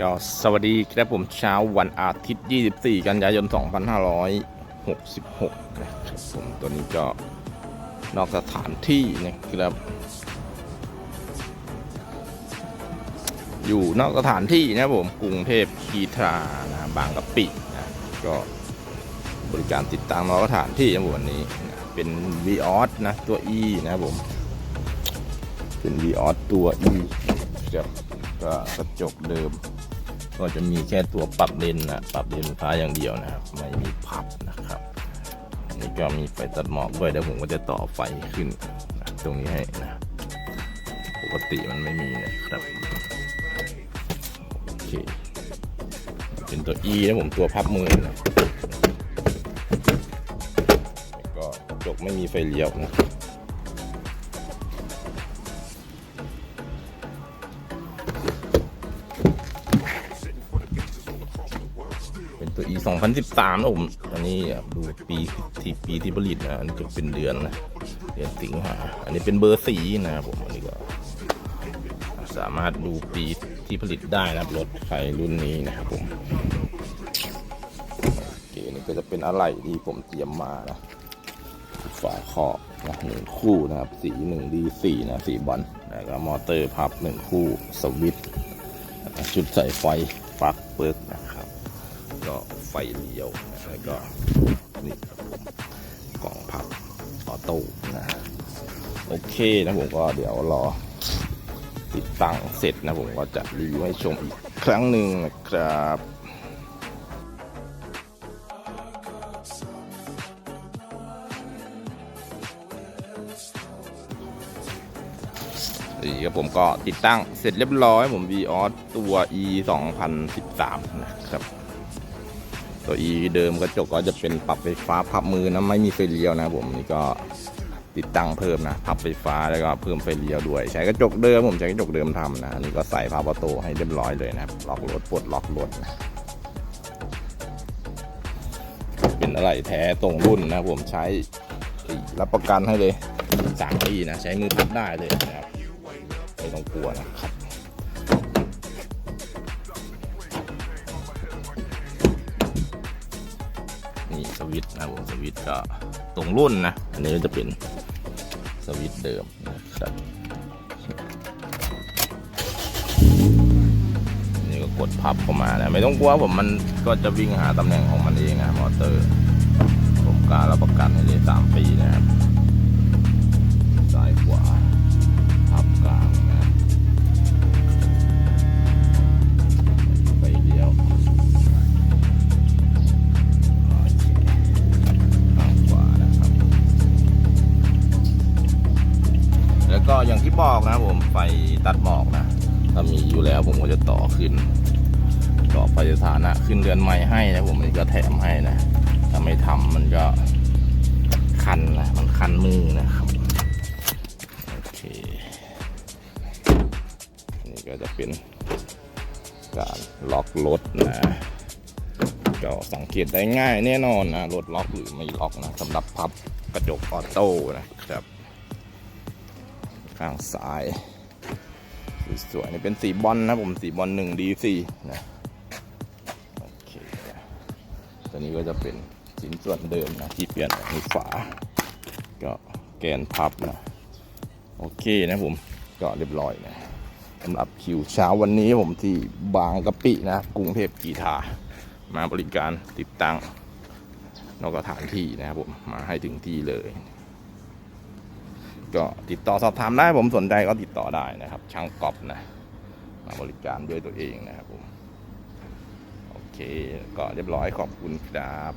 ก็สวัสดีครับผมเช้าวันอาทิตย์ 24 กันยายน 2566 นะครับผมตัวนี้ก็นอกสถานที่นะครับ อยู่นอกสถานที่นะผมกรุงเทพคีทรานะบางกะปินะก็บริการติดตั้งนอกสถานที่นะผมวันนี้นะเป็น v ีออสนะตัว E นะผม เป็น v ีออสตัว E ครับก็กระจกเดิม ก็จะมีแค่ตัวปรับเลนนะปรับเลนฟ้าอย่างเดียวนะครับ ไม่มีพับนะครับนี่ก็มีไฟตัดหมอกด้วยเดี๋ยวผมก็จะต่อไฟขึ้นนะตรงนี้ให้นะปกติมันไม่มีนะครับโอเคเป็นตัว E นะผมตัวพับมือนะก็กระจกไม่มีไฟเลี้ยวนะ ป็นตัว e 2013นะผม อันนี้ดูปีที่ปีที่ผลิตนะ อันนี้จะเป็นเดือนนะ เดือนสิงหา อันนี้เป็นเบอร์สีนะครับผม อันนี้ก็ สามารถดูปีที่ผลิตได้นะครับ รถไฟรุ่นนี้นะครับผมโอเคนี่ก็จะเป็นอะไรที่ผมเตรียมมานะ ฝาครอบนะหนึ่งคู่นะครับ สีหนึ่งดีสี่นะสีบอลแล้วก็มอเตอร์พับหนึ่งคู่สวิตช์ชุดใส่ไฟปลั๊กเปิร์ก ก็ไฟเลี้ยวนะแล้วก็นี่ครับผมกล่องพับออโต้นะโอเคนะผมก็เดี๋ยวรอติดตั้งเสร็จนะผมก็จะรีวิวให้ชมอีกครั้งหนึ่งนะครับนี่ครับผมก็ติดตั้งเสร็จเรียบร้อยผม v ีออสตัว e 2013 นะครับ ตัว e เดิมกระจกก็จะเป็นปรับไฟฟ้าพับมือนะไม่มีไฟเลี้ยวนะผมนี่ก็ติดตั้งเพิ่มนะพับไฟฟ้าแล้วก็เพิ่มไฟเลี้ยวด้วย ใช้กระจกเดิมผมใช้กระจกเดิมทำนะอันนี่ก็ใส่พับประตูให้เรียบร้อยเลยนะล็อกรถปลดล็อกรถนะเป็นอะไรแท้ตรงรุ่นนะผมใช้รับประกันให้เลยสามปีนะใช้มือพับได้เลยนะครับไม่ต้องกลัวนะครับ วิตนะผมสวิตก็ตรงรุ่นนะ อันนี้ก็จะเป็นสวิตเดิมนะครับนี่ก็กดพับเข้ามานะไม่ต้องกลัวผมมันก็จะวิ่งหาตำแหน่งของมันเองนะมอเตอร์ผมกล้ารรับประกันให้เลยสามปีนะ แล้วก็อย่างที่บอกนะผมไฟตัดหมอกนะถ้ามีอยู่แล้วผมก็จะต่อขึ้น ต่อไฟสถานะขึ้นเรือนใหม่ให้นะผมนี่ก็แถมให้นะถ้าไม่ทำมันก็คันนะมันคันมือนะครับโอเคนี่ก็จะเป็นการล็อกรถนะก็สังเกตได้ง่ายแน่นอนนะรถล็อกหรือไม่ล็อกนะสำหรับพับกระจกออโต้นะครับ ข้างซ้าย สวยๆนี่เป็นสีบอลนะผมสีบอลหนึ่งดีสี่นะโอเคตัวนี้ก็จะเป็นชิ้นส่วนเดิมนะที่เปลี่ยนมีฝา ก็แกนพับนะโอเคนะผมก็เรียบร้อยนะสำหรับคิวเช้าวันนี้ผมที่บางกะปินะกรุงเทพกีทามาบริการติดตั้งนอกสถานที่นะครับผมมาให้ถึงที่เลย ก็ติดต่อสอบถามได้ผมสนใจก็ติดต่อได้นะครับ ช่างกอบนะมาบริการด้วยตัวเองนะครับผม โอเค ก็เรียบร้อยขอบคุณครับ